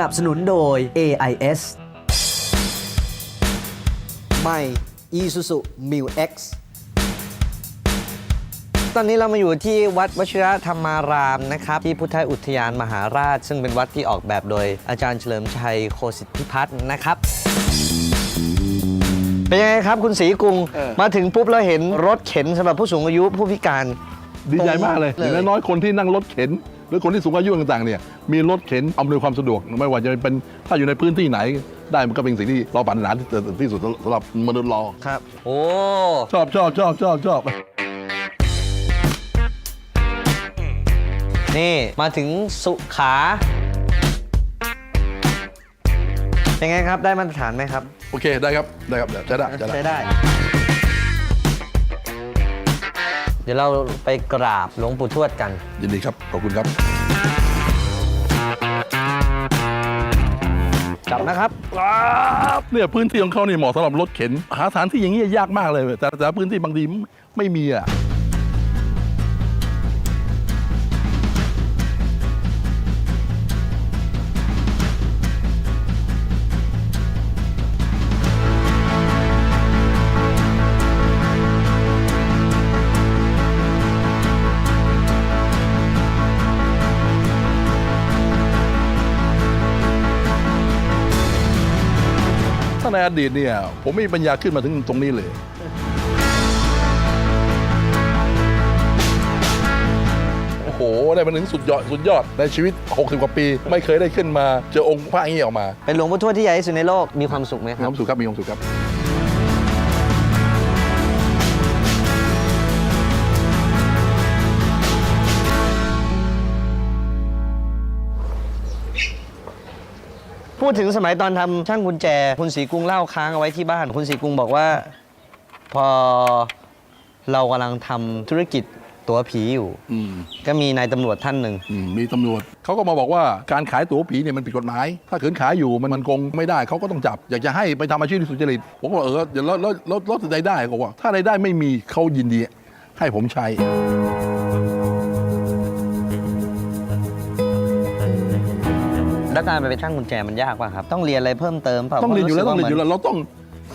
นับสนุนโดย AIS ใหม่ Isuzu Mu X ตอนนี้เรามาอยู่ที่วัดวชิระธรรมารามนะครับ ที่พุทธอุทยานมหาราช ซึ่งเป็นวัดที่ออกแบบโดยอาจารย์เฉลิมชัยโคสิทธิพัฒน์นะครับ เป็นยังไงครับคุณศรีกรุงเออ มาถึงปุ๊บเราเห็นรถเข็นสำหรับผู้สูงอายุผู้พิการ ดีใจมากเลยตรงอย่างน้อยๆคนที่นั่งรถเข็นห รือคนที่สูงอายุต่างๆเนี่ยมีรถเข็นอำนวยความสะดวก ไม่ว่าจะเป็นถ้าอยู่ในพื้นที่ไหน ได้มันก็เป็นสิ่งที่เราปรารถนาที่ที่สุดสำหรับมนุษย์เราครับ โอ้ชอบชอบชอบชอบชอบนี่มาถึงสุขาเป็นไงครับได้มาตรฐานไหมครับ โอเคได้ครับได้ครับจะได้จะได้ ใช้ได้ เดี๋ยวเราไปกราบหลวงปู่ทวดกัน ยินดีครับ ขอบคุณครับ จับนะครับเนี่ยพื้นที่ของเขาเนี่ยเหมาะสำหรับรถเข็น หาสถานที่อย่างนี้ยยากมากเลย แต่แต่พื้นที่บางทีไม่มีอะ ในอดีตเนี่ย ผมไม่มีปัญญาขึ้นมาถึงตรงนี้เลย โอ้โห ได้มาถึงสุดยอดสุดยอดในชีวิต 60 กว่าปี ไม่เคยได้ขึ้นมา เจอองค์พระอย่างนี้ออกมา เป็นหลวงปู่ทวดที่ใหญ่ที่สุดในโลก มีความสุขไหมคมีรัคบวามสุขครับมีความสุขครับ พูดถึงสมัยตอนทำช่างกุญแจ คุณศรีกรุงเล่าค้างเอาไว้ที่บ้าน คุณศรีกรุงบอกว่า พอเรากำลังทำธุรกิจตั๋วผีอยู่อืมก็มีนายตำรวจท่านหนึ่งอืมมีตำรวจเขาก็มาบอกว่าการขายตั๋วผีเนี่ยมันผิดกฎหมาย ถ้าขืนขายอยู่มันมันคงไม่ได้เขาก็ต้องจับ อยากจะให้ไปทำอาชีพที่สุจริตผมก็บอกเออเดี๋ยวแล้วแล้วแล้วแล้วรายได้เขาบอกว่า ถ้ารายได้ไม่มีเขายินดีให้ผมใช้ แล้วการไปเป็นช่างกุญแจมันยากป่ะครับ ต้องเรียนอะไรเพิ่มเติมเปล่าต้องเรียนอยู่แล้วพต้องเรียนอยู่หมืแล้วเราต้อง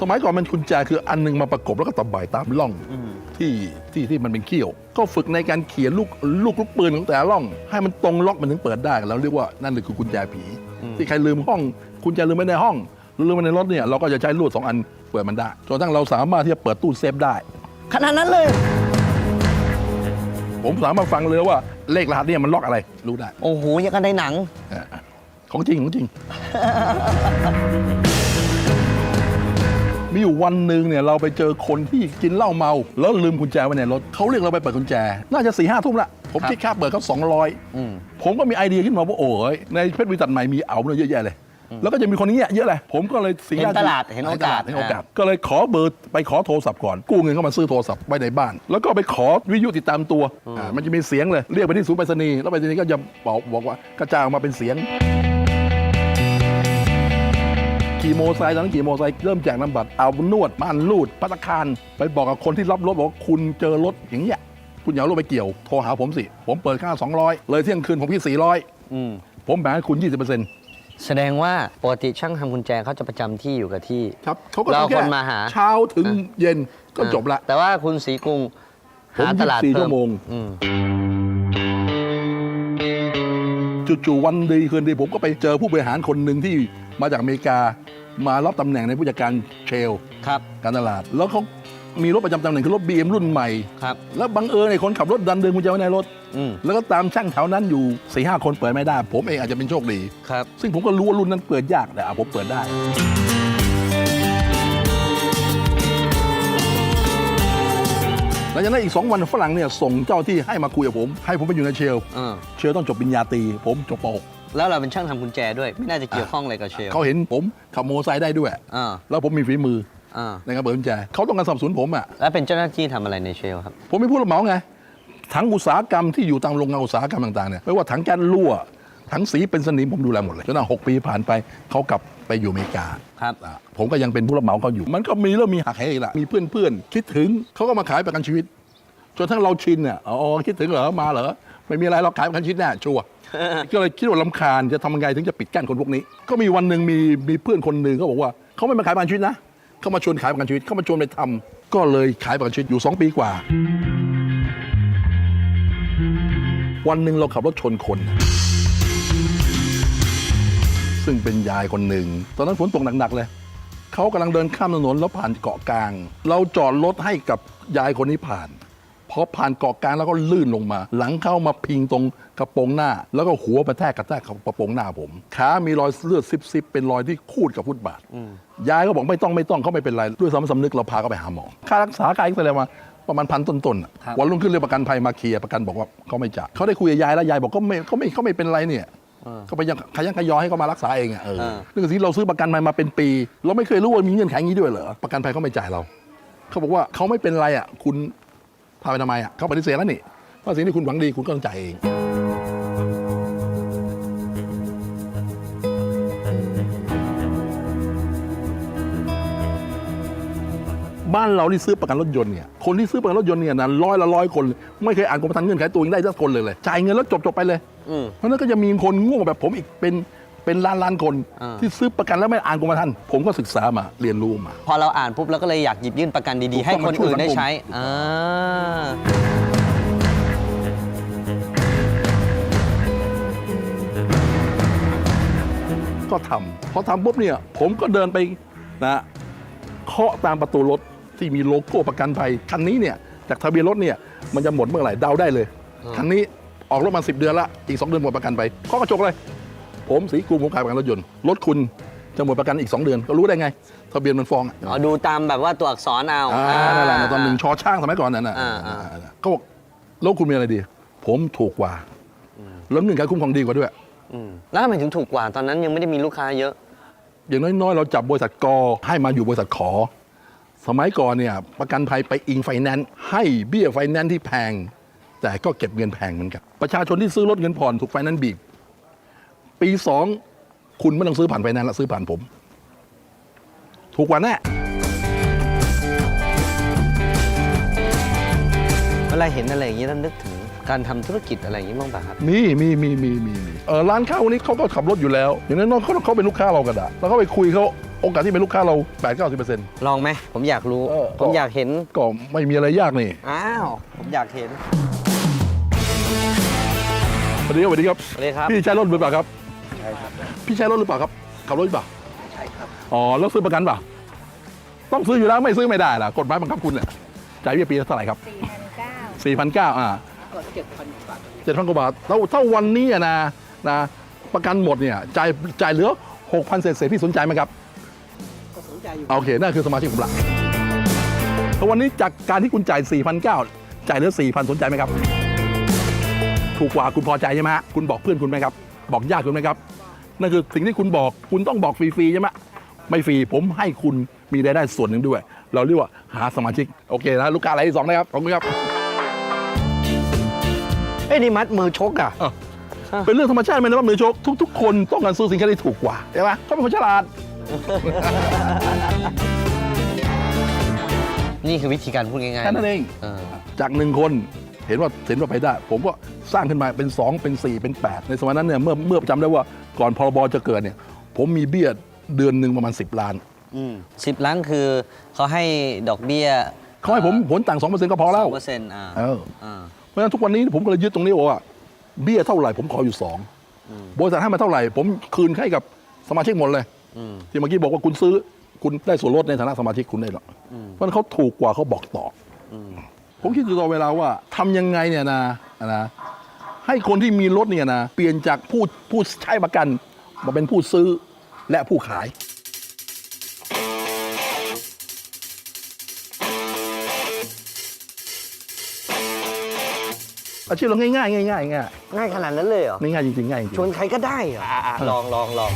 สมัยก่อนมันกุญแจคืออันหนึงมาประกบแล้วก็ตะบ่ายตามร่องอืมที่ที่ที่มันเป็นเขี้ยว ก็ฝึกในการเขียนลูกลูกลูกปืนของแต่ละร่อง ให้มันตรงล็อกมันถึงเปิดได้เราเรียกว่านั่นคือกุญแจผี ที่ใครลืมห้องกุญแจลืมไว้ในห้องหรือลืมไว้ในรถเนี่ยเราก็จะใช้ลวดสองอันเปิดมันได้จนกระทั่งเราสามารถที่จะเปิดตู้เซฟได้ขนาดนั้นเลย ผมสามารถฟังเลยว่าเลขรหัสเนี่ยมันล็อกอะไรรู้ได้ โอ้โหยังกันในหนังอ่า ของจริงของจริง มีอยู่วันหนึ่งเนี่ยเราไปเจอคนที่กินเหล้าเมา แล้วลืมกุญแจไว้ในรถเขาเรียกเราไปเปิดกุญแจ น่าจะสี่ห้าทุ่มละผมครับคิดค่าเปิดเขาสองร้อยอืมผมก็มีไอเดียขึ้นมาว่าโอ้ยในเพชรบริษัทใหม่มีเอาเนี่ยเยอะแยะเลยแล้วก็จะมีคนอย่างเงี้ยเยอะเลยผมก็เลยสี่เห็นห้าตลาดเห็นโอกาสเห็นโอกาส ก็เลยขอเบอร์ไปขอโทรศัพท์ก่อน กู้เงินเข้ามาซื้อโทรศัพท์ไว้ในบ้าน แล้วก็ไปขอวิทยุติดตามตัวอ่ามันจะมีเสียงเลย เรียกไปที่ศูนย์ไปรษณีย์แล้วไปรษณีย์ก็จะบอกบอกว่า กระจายออกมาเป็นเสียง ขี่โมอไซค์ตอนนั้นขี่โมอไซค์เริ่มแจกนำบัตรเอานวดม่านรูดพัตตาคารไปบอกกับคนที่รับรถบอกว่าคุณเจอรถอย่างเงี้ยคุณอย่าเอารถไปเกี่ยวโทรหาผมสิ ผมเปิดค่า 200 เลยเที่ยงคืนผมพี่อืม400 ผมแบ่งให้คุณ 20%แสดงว่าปกติช่างทำกุญแจเขาจะประจำที่อยู่กับที่ ครับเขาก็เราทำแค่คนมาหา เช้าถึงเย็นก็จบละ แต่ว่าคุณศรีกรุงผมหาตลาด24เพิ่ชั่วโมง อืม จู่ๆวันดีคืนดีผมก็ไปเจอผู้บริหารคนหนึ่งที่มาจากอเมริกา มารับตำแหน่งในผู้จัดการเชลครับการตลาด แล้วเขามีรถประจำตำแหน่งคือรถ BM รุ่นใหม่ ครับ แล้วบังเอิญไอ้คนขับรถดันเดินกุญแจไว้ในรถ อืมแล้วก็ตามช่างแถวนั้นอยู่4ีหคนเปิดไม่ได้ ผมเองอาจจะเป็นโชคดี ครับ ซึ่งผมก็รู้ว่ารุ่นนั้นเปิดยากแต่อะผมเปิดได้ หลังจากนั้นอีก 2 วันฝรั่งเนี่ยส่งเจ้าที่ให้มาคุยกับผม ให้ผมไปอยู่ในเชลเออเชลต้องจบปริญญาตรีผมจบป แล้วเราเป็นช่างทำกุญแจด้วย ไม่น่าจะเกี่ยวข้องอะไรกับเชล .6 เขาเห็นผมขับโมอเตอร์ไซค์ได้ด้วย อ่าแล้วผมมีฝีมืออ่าในการเปิดกุญแจเขาต้องการสนับสนุนผมอะแล้วเป็นเจ้าหน้าที่ทำอะไรในเชลครับ ผมเป็นผู้รับเหมาไงทั้งอุตสาหกรรมที่อยู่ตามโรงงานอุตสาหกรรมต่างๆเนี่ยไม่ว่าถังแก๊สรั่วถังสีเป็นสนิมผมดูแลหมดเลยจนกระทั่งหกปีผ่านไปเขากลับไปอยู่อเมริกา ครับ อะผมก็ยังเป็นผู้รับเหมาเขาอยู่ มันก็มีเริ่มมีหักเหอีกละมีเพื่อนๆ คิดถึงเขาก็มาขายประกันชีวิต จนทั้งเราชินเนี่ยอ๋อคิดถึงเหรอ มาเหรอ ไม่มีอะไรเราขายประกันชีวิตแน่ชัวร์ ก็เลยคิดว่าลำคาญจะทำยังไงถึงจะปิดกั้นคนพวกนี้ ก็มีวันหนึ่งมีมีเพื่อนคนหนึ่งเขาบอกว่าเขาไม่มาขายประกันชีวิตนะเขามาชวนขายประกันชีวิตเขามาชวนไปทำก็เลยขายประกันชีวิตอยู่ 2 ปีกว่า วันหนึ่งเราขับรถชนคน ซึ่งเป็นยายคนหนึ่งตอนนั้นฝนตกหนักๆเลย เขากำลังเดินข้ามถนนแล้วผ่านเกาะกลาง เราจอดรถให้กับยายคนนี้ผ่าน พอผ่านเกาะกลางแล้วก็ลื่นลงมา หลังเข้ามาพิงตรงกระโปรงหน้า แล้วก็หัวมาแทกกระแทกกับกระโปรงหน้าผมขามีรอยเลือดซิบๆเป็นรอยที่คูดกับฟุตบาทยายก็บอกไม่ต้องไม่ต้องเขาไม่เป็นไรด้วยสำสำนึกเราพาเขาไปหาหมอค่ารักษากายก็เลยมาประมาณพันต้นๆน่ะครับวันรุ่งขึ้นเรียกประกันภัยมาเคลียร์ประกันบอกว่าเขาไม่จ่ายเขาได้คุยกับยายแล้วยายบอกก็ไม่เขาไม่เขาไม่เป็นไรเนี่ยก็ไปยังขยันขยอให้เขามารักษาเองอะเอออ่าเรื่องที่เราซื้อประกันภัยมาเป็นปี เราไม่เคยรู้ว่ามีเงื่อนไขอย่างนี้ด้วยเหรอประกันภัยเขาไม่จ่ายเรา เขาบอกว่าเขาไม่เป็นไรอะ คุณ พาไปทำไมอะเขาปฏิเสธแล้วนี่ว่าสิ่งที่คุณหวังดีคุณก็ต้องจ่ายเอง บ้านเราที่ซื้อประกันรถยนต์เนี่ยคนที่ซื้อประกันรถยนต์เนี่ยนะร้อยละร้อยคนไม่เคยอ่านกรมธรรม์เงื่อนไขตัวเองได้สักคนเลยเลยจ่ายเงินแล้วจบจบไปเลย อืม เพราะฉะนั้นก็จะมีคนโง่แบบผมอีกเป็น เป็นล้านล้านคน อ่า ที่ซื้อประกันแล้วไม่อ่านกรมธรรม์ผมก็ศึกษามาเรียนรู้มา พอเราอ่านปุ๊บเราก็เลยอยากหยิบยื่นประกันดีๆ ให้ถูกต้องคนอื่นได้มันช่วยสังคมใช้อ่าก็ทำพอทำปุ๊บเนี่ย ผมก็เดินไปนะเคาะตามประตูรถที่มีโลโก้ประกันภัยคันนี้เนี่ยจากทะเบียนรถเนี่ยมันจะหมดเมื่อไหร่เดาได้เลยคันนี้ออกรถมา 10 เดือนละอีก 2 เดือนหมดประกันไปเคาะกระจกเลย ผมสีกรุงผมขายประกันรถยนต์รถคุณจะหมดประกันอีก 2 เดือน ก็รู้ได้ไง ทะเบียนมันฟ้องอะอ๋อดูตามแบบว่าตัวอักษรเอาอ่านั่นแหละตอนหนึ่งชอช่างสมัยก่อนนั่นน่ะอ่าอ่าก็บอกแล้วคุณมีอะไรดี ผมถูกกว่าแล้วเงื่อนไขคุ้มครองดีกว่าด้วย อืมแล้วทำไมถึงถูกกว่าตอนนั้นยังไม่ได้มีลูกค้าเยอะ อย่างน้อยๆ เราจับบริษัทกอให้มาอยู่บริษัทขอ สมัยก่อนเนี่ยประกันภัยไปอิงไฟแนนซ์ให้เบี้ยไฟแนนซ์ที่แพง แต่ก็เก็บเงินแพงเหมือนกันประชาชนที่ซื้อรถเงินผ่อนถูกไฟแนนซ์บีบ ปีสองคุณไม่ต้องซื้อผ่านไฟแนนซ์ละซื้อผ่านผม ถูกกว่าแน่เวลาเห็นอะไรอย่างนี้แล้วนึกถึงการทำธุรกิจอะไรอย่างนี้บ้างป่ะครับ มีมีมีมีมีมีเออร้านข้าวนี้เขาก็ขับรถอยู่แล้ว อย่างน้อยๆเขาเขาเป็นลูกค้าเราก็ได้แล้วก็ไปคุยเขาโอกาสที่เป็นลูกค้าเรา 8 9 0เปอร์เซ็นต์ ลองไหม ผมอยากรู้ เออ ผมอยากเห็น ก็ไม่มีอะไรยากนี่อ้าว ผมอยากเห็น สวัสดีครับสวัสดีครับ สวัสดีครับ พี่ใช้รถหรือเปล่าครับ ใช่ครับพี่ใช้รถหรือเปล่าครับขับรถหรือเปล่าใช่ครับอ๋อแล้วซื้อประกันเปล่าต้องซื้ออยู่แล้วไม่ซื้อไม่ได้ล่ะกฎหมายบังคับคุณเนี่ยจ่ายเบี้ยปีละเท่าไหร่ครับสี่พันเก้าสี่พันเก้าอ่าเจ็ดพันกว่าบาทเจ็ดพันกว่าบาทถ้าถ้าวันนี้อะนะนะ ประกันหมดเนี่ยจ่ายจ่ายเหลือหกพันเศษเศษพี่สนใจไหมครับก็สนใจอยู่โอเคนั่นคือสมาชิกผมละแต่วันนี้จากการที่คุณจ่าย4,900 จ่ายเหลือ4,000สนใจไหมครับ ถูกกว่าคุณพอใจใช่ไหมฮะคุณบอกเพื่อนคุณไหมครับ บอกญาติคุณไหมครับ นั่นคือสิ่งที่คุณบอกคุณต้องบอกฟรีๆใช่ไหมไม่ฟรีผมให้คุณมีรายได้ส่วนหนึ่งด้วย เราเรียกว่าหาสมาชิก โอเคนะลูกค้ารายที่สองนะครับขอบคุณครับเอ้ยนี่มัดมือชกอะอ้าวเป็นเรื่องธรรมชาติไหมนะว่ามือโชคทุก ๆ คนต้องการซื้อสินค้าที่ถูกกว่าใช่ไหมเขาเป็นคนฉลาด นี่คือวิธีการพูดง่ายๆแค่นั้นเองเออจากหนึ่งคน เห็นว่าเห็นว่าไปได้ ผมก็สร้างขึ้นมาเป็น 2 เป็น 4 เป็น 8 ในสมัยนั้นเนี่ยเมื่อเมื่อจำได้ว่าก่อนพรบจะเกิดเนี่ย ผมมีเบี้ยเดือนหนึ่งประมาณ 10 ล้านสิบล้านคือเขาให้ดอกเบี้ยเขาให้ผมผลต่าง2%ก็พอแล้วเปอร์เซ็นต์อ่าเอออ่าเพราะฉะนั้นทุกวันนี้ผมก็เลยยึดตรงนี้ว่าเบี้ยเท่าไหร่ผมขออยู่2บริษัทให้มาเท่าไหร่ ผมคืนให้กับสมาชิกหมดเลยอืมที่เมื่อกี้บอกว่าคุณซื้อ คุณได้ส่วนลดในฐานะสมาชิกคุณได้หรอกเพราะฉะนั้นเขาถูกกว่าเขาบอกต่ออ ผมคิดอยู่ตลอดเวลาว่าทำยังไงเนี่ยนะนะให้คนที่มีรถเนี่ยนะเปลี่ยนจากผู้ผู้ใช้ประกัน มาเป็นผู้ซื้อและผู้ขายอาชีพเราง่ายๆง่ายๆง่ายๆง่ายง่ายขนาดนั้นเลยเหรอๆง่ายๆจริงๆง่ายจริงชวนใครก็ได้เหรออะอะลองลองลอง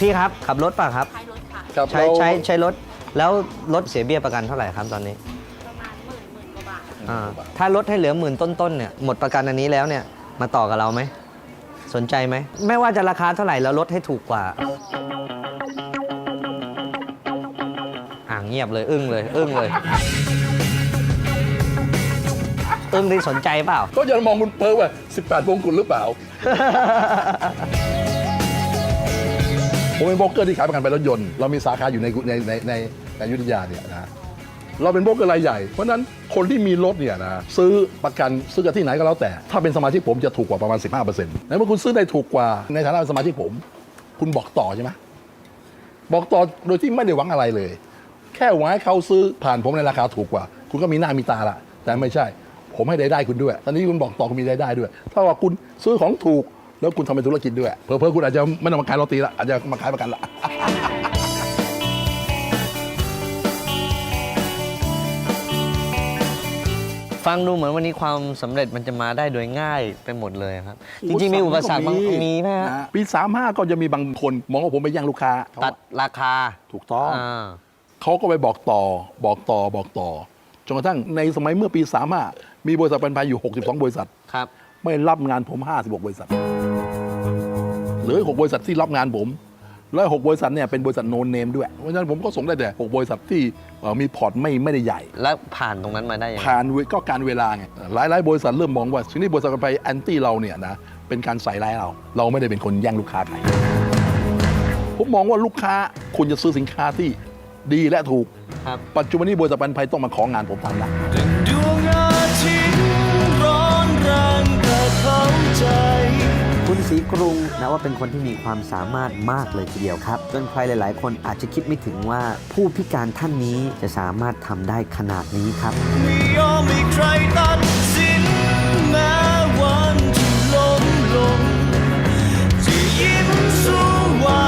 พี่ครับขับรถป่ะครับท้ายรถค่ะครับใช้เราใช้ใช้รถ แล้วรถเสียเบี้ยประกันเท่าไหร่ครับตอนนี้ ประมาณหมื่นหมื่นกว่าบาทอ่า ถ้าลดให้เหลือหมื่นต้นๆเนี่ย หมดประกันอันนี้แล้วเนี่ย มาต่อกับเราไหม สนใจไหม ไม่ว่าจะราคาเท่าไหร่แล้วลดให้ถูกกว่า อ่างเงียบเลย อึ้งเลย อึ้งเลยเออึ้งได้สนใจเปล่า ก็จะมองคุณเพิร์ว่า 18วงกุฎหรือเปล่า ผมเป็นโบรกเกอร์ที่ขายประกันภัยรถยนต์ เรามีสาขาอยู่ในในในใน ในยุธยาเนี่ยนะเราเป็นโบรกเกอร์รายใหญ่ เพราะนั้นคนที่มีรถเนี่ยนะซื้อประกันซื้อกับที่ไหนก็แล้วแต่ ถ้าเป็นสมาชิกผมจะถูกกว่าประมาณ 15%แล้วเมื่อคุณซื้อได้ถูกกว่าในฐานะเป็นสมาชิกผม คุณบอกต่อใช่ไหมบอกต่อโดยที่ไม่ได้หวังอะไรเลย แค่หวังให้เขาซื้อผ่านผมในราคาถูกกว่า คุณก็มีหน้ามีตาละแต่ไม่ใช่ ผมให้ได้ได้คุณด้วย ตอนนี้คุณบอกต่อคุณมีได้ได้ด้วย ถ้าว่าคุณซื้อของถูกแล้วคุณทำเป็นธุรกิจด้วยเผลอๆคุณอาจจะไม่ต้องมาขายโรตีละอาจจะมาขายประกันละ ฟังดูเหมือนวันนี้ความสำเร็จมันจะมาได้โดยง่ายไปหมดเลยครับจโอ้ริง ๆ มีอุปสรรคบางก็มีมีไหมฮะนะปี 35 ก็จะมีบางคนมองว่าผมไปแย่งลูกค้าตัดราคาถูกต้อง อ่า เขาก็ไปบอกต่อ บอกต่อ บอกต่อ จนกระทั่งในสมัยเมื่อปี 35 มีบริษัทประกันภัยอยู่ 62 บริษัท ครับ ไม่รับงานผม 56 บริษัท เหลือ 6 บริษัทที่รับงานผม แล้ว6บริษัทเนี่ยเป็นบริษัทโนนเนมด้วย เพราะฉะนั้นผมก็ส่งได้แต่6บริษัทที่เอ่อมีพอร์ตไม่ไม่ได้ใหญ่ แล้วผ่านตรงนั้นมาได้ยังไงผ่านเวก็การเวลาไงหลายหลายบริษัทเริ่มมองว่าสิ่งที่บริษัทประกันภัยแอนตี้เราเนี่ยนะเป็นการใส่ร้ายเรา เราไม่ได้เป็นคนแย่งลูกค้าใครผมมองว่าลูกค้าคุณจะซื้อสินค้าที่ดีและถูกครับปัจจุบันนี้บริษัทประกันภัยต้องมาของานผมทำละดวงอาทิตย์ร้อนแรงแต่เข้าใจคุณ ศรีกรุงนะว่าเป็นคนที่มีความสามารถมากเลยทีเดียวครับจนใครหลาย ๆ คนอาจจะคิดไม่ถึงว่าผู้พิการท่านนี้จะสามารถทำได้ขนาดนี้ครับวันที่ล้มลงจะยิ้มสู้ไว้